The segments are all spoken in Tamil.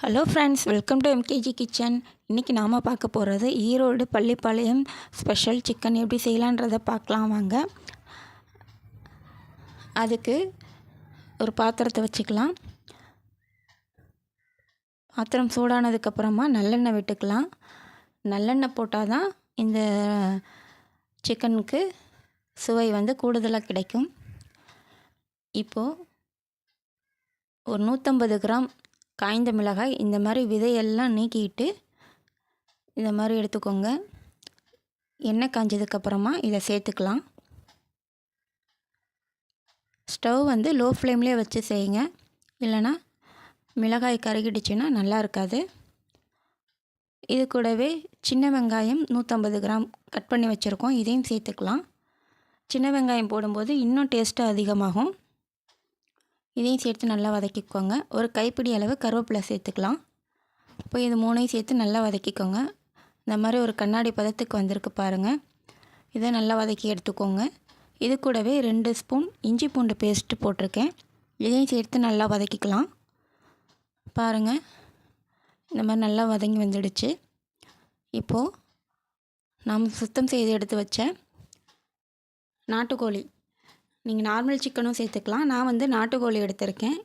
Hello friends welcome to MKG kitchen இன்றைக்கி நாம் பார்க்க போகிறது ஈரோடு பள்ளிப்பாளையம் ஸ்பெஷல் சிக்கன் எப்படி செய்யலான்றதை பார்க்கலாம் வாங்க. அதுக்கு ஒரு பாத்திரத்தை வச்சுக்கலாம். பாத்திரம் சூடானதுக்கப்புறமா நல்லெண்ணெய் விட்டுக்கலாம். நல்லெண்ணெய் போட்டால் தான் இந்த சிக்கனுக்கு சுவை வந்து கூடுதலாக கிடைக்கும். இப்போது ஒரு நூற்றம்பது கிராம் காய்ந்த மிளகாய் இந்த மாதிரி விதையெல்லாம் நீக்கிட்டு இந்த மாதிரி எடுத்துக்கோங்க. எண்ணெய் காஞ்சதுக்கப்புறமா இதை சேர்த்துக்கலாம். ஸ்டவ் வந்து லோ ஃப்ளேம்லேயே வச்சு செய்யுங்க. இல்லைனா மிளகாய் கருகிடுச்சுன்னா நல்லா இருக்காது. இது கூடவே சின்ன வெங்காயம் நூற்றம்பது கிராம் கட் பண்ணி வச்சுருக்கோம். இதையும் சேர்த்துக்கலாம். சின்ன வெங்காயம் போடும்போது இன்னும் டேஸ்ட்டு அதிகமாகும். இதையும் சேர்த்து நல்லா வதக்கிக்கோங்க. ஒரு கைப்பிடி அளவு கருவேப்பிலை சேர்த்துக்கலாம். இப்போ இது மூணையும் சேர்த்து நல்லா வதக்கிக்கோங்க. இந்த மாதிரி ஒரு கண்ணாடி பதத்துக்கு வந்திருக்கு பாருங்கள் இதை நல்லா வதக்கி எடுத்துக்கோங்க. இது கூடவே ரெண்டு ஸ்பூன் இஞ்சி பூண்டு பேஸ்ட்டு போட்டிருக்கேன். இதையும் சேர்த்து நல்லா வதக்கிக்கலாம். பாருங்கள் இந்த மாதிரி நல்லா வதங்கி வந்துடுச்சு. இப்போது நாம் சுத்தம் செய்து எடுத்து வச்ச நாட்டுக்கோழி. நீங்கள் நார்மல் சிக்கனும் சேர்த்துக்கலாம். நான் வந்து நாட்டுக்கோழி எடுத்திருக்கேன்.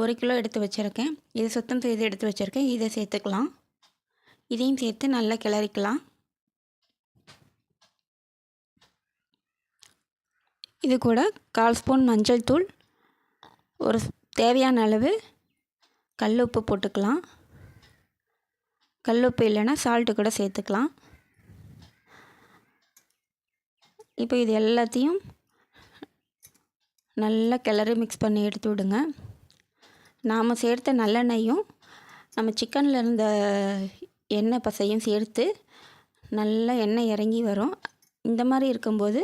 ஒரு கிலோ எடுத்து வச்சுருக்கேன். இதை சுத்தம் செய்து எடுத்து வச்சுருக்கேன். இதை சேர்த்துக்கலாம். இதையும் சேர்த்து நல்லா கிளறிக்கலாம். இது கூட கால் ஸ்பூன் மஞ்சள் தூள். ஒரு தேவையான அளவு கல் உப்பு போட்டுக்கலாம். கல் உப்பு இல்லைன்னா சால்ட்டு கூட சேர்த்துக்கலாம். இப்போ இது எல்லாத்தையும் நல்லா கிளறி மிக்ஸ் பண்ணி எடுத்து விடுங்க. நாம் சேர்த்த நல்லெண்ணெயும் நம்ம சிக்கனில் இருந்த எண்ணெய் பசையும் சேர்த்து நல்லா எண்ணெய் இறங்கி வரும். இந்த மாதிரி இருக்கும்போது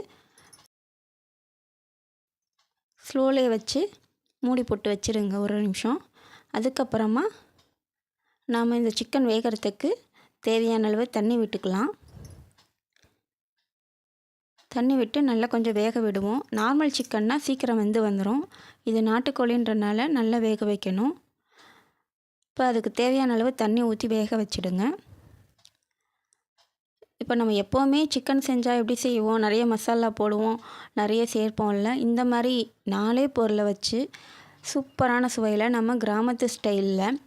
ஸ்லோலே வச்சு மூடி போட்டு வச்சுருங்க ஒரு நிமிஷம். அதுக்கப்புறமா நாம் இந்த சிக்கன் வேகிறதுக்கு தேவையான அளவு தண்ணி விட்டுக்கலாம். தண்ணி விட்டு நல்லா கொஞ்சம் வேக விடுவோம். நார்மல் சிக்கன்னா சீக்கிரம் வந்து வந்துடும் இது நாட்டுக்கோழின்றனால நல்லா வேக வைக்கணும். இப்போ அதுக்கு தேவையான அளவு தண்ணி ஊற்றி வேக வச்சுடுங்க. இப்போ நம்ம எப்போவுமே சிக்கன் செஞ்சால் எப்படி செய்வோம்? நிறைய மசாலா போடுவோம். நிறைய சேர்ப்போம்ல. இந்த மாதிரி நாலே பொருளை வச்சு சூப்பரான சுவையில் நம்ம கிராமத்து ஸ்டைலில்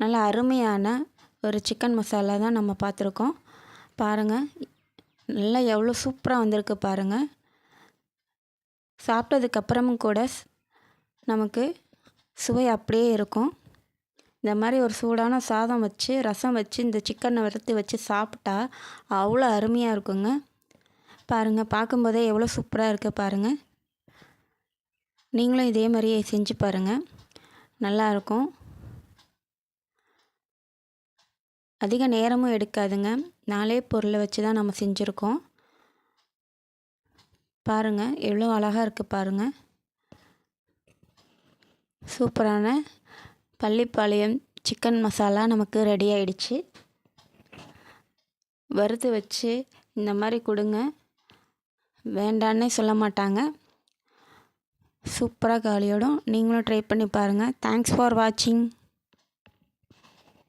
நல்ல அருமையான ஒரு சிக்கன் மசாலா தான் நம்ம பார்த்துருக்கோம். பாருங்கள் நல்லா எவ்வளோ சூப்பராக வந்திருக்கு பாருங்கள் சாப்பிட்டதுக்கப்புறமும் கூட நமக்கு சுவை அப்படியே இருக்கும். இந்த மாதிரி ஒரு சூடான சாதம் வச்சு ரசம் வச்சு இந்த சிக்கனை வறுத்து வச்சு சாப்பிட்டா அவ்வளோ அருமையாக இருக்குங்க. பாருங்கள் பார்க்கும்போதே எவ்வளோ சூப்பராக இருக்குது பாருங்கள் நீங்களும் இதே மாதிரியே செஞ்சு பாருங்கள் நல்லாயிருக்கும் அதிக நேரமும் எடுக்காதுங்க. நாலே பொருளை வச்சு தான் நம்ம செஞ்சுருக்கோம். பாருங்கள் எவ்வளோ அழகாக இருக்குது பாருங்கள் சூப்பரான பள்ளிப்பாளையம் சிக்கன் மசாலா நமக்கு ரெடி ஆயிடுச்சு. வறுத்து வச்சு இந்த மாதிரி கொடுங்க. வேண்டான்னே சொல்ல மாட்டாங்க. சூப்பராக காலியோடும் நீங்களும் ட்ரை பண்ணி பாருங்கள் தேங்க்ஸ் ஃபார் வாட்சிங்